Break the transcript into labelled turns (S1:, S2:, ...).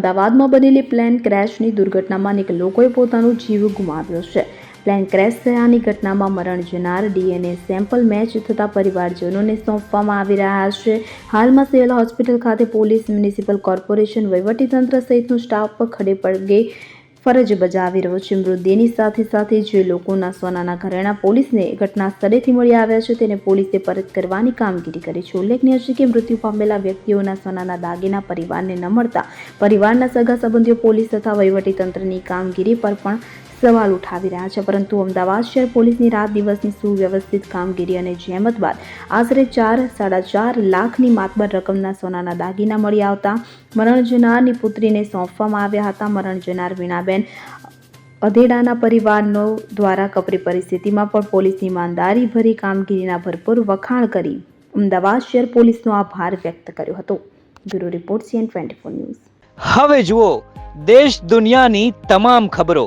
S1: અમદાવાદમાં બનેલી પ્લેન ક્રેશની દુર્ઘટનામાં અનેક લોકોએ પોતાનો જીવ ગુમાવ્યો છે. પ્લેન ક્રેશ થયાની ઘટનામાં મરણ જનાર ડીએનએ સેમ્પલ મેચ થતા પરિવારજનોને સોંપવામાં આવી રહ્યા છે. હાલમાં સિવિલ હોસ્પિટલ ખાતે પોલીસ મ્યુનિસિપલ કોર્પોરેશન વહીવટીતંત્ર સહિતનો સ્ટાફ ખડે પગે ફરજ બજાવી રહ્યો છે. મૃતદેહની સાથે સાથે જે લોકોના સોનાના ઘરેણા પોલીસને ઘટના સ્થળેથી મળી આવ્યા છે, તેને પોલીસે પરત કરવાની કામગીરી કરી છે. ઉલ્લેખનીય છે કે મૃત્યુ પામેલા વ્યક્તિઓના સોનાના દાગીના પરિવારને ન મળતા પરિવારના સગા સંબંધીઓ પોલીસ તથા વહીવટીતંત્રની કામગીરી પર પણ સવાલ ઉઠાવી રહ્યા છે, પરંતુ અમદાવાદ શહેર પોલીસની રાત દિવસની સુવ્યવસ્થિત કામગીરી અને જહેમત બાદ આશરે ચાર, સાડા ચાર લાખની માતબર રકમના સોનાના દાગીના મળી આવતા મરણ જનારની પુત્રીને સોંપવામાં આવ્યા હતા. મરણ જનાર વીણાબેન અધેડાના પરિવારનો દ્વારા કપરી પરિસ્થિતિમાં પણ પોલીસની ઈમાનદારી ભરી કામગીરીના ભરપૂર વખાણ કરી અમદાવાદ શહેર પોલીસનો આભાર વ્યક્ત કર્યો હતો. Bureau report CN twenty news.
S2: હવે જુઓ, દેશ દુનિયાની તમામ ખબરો.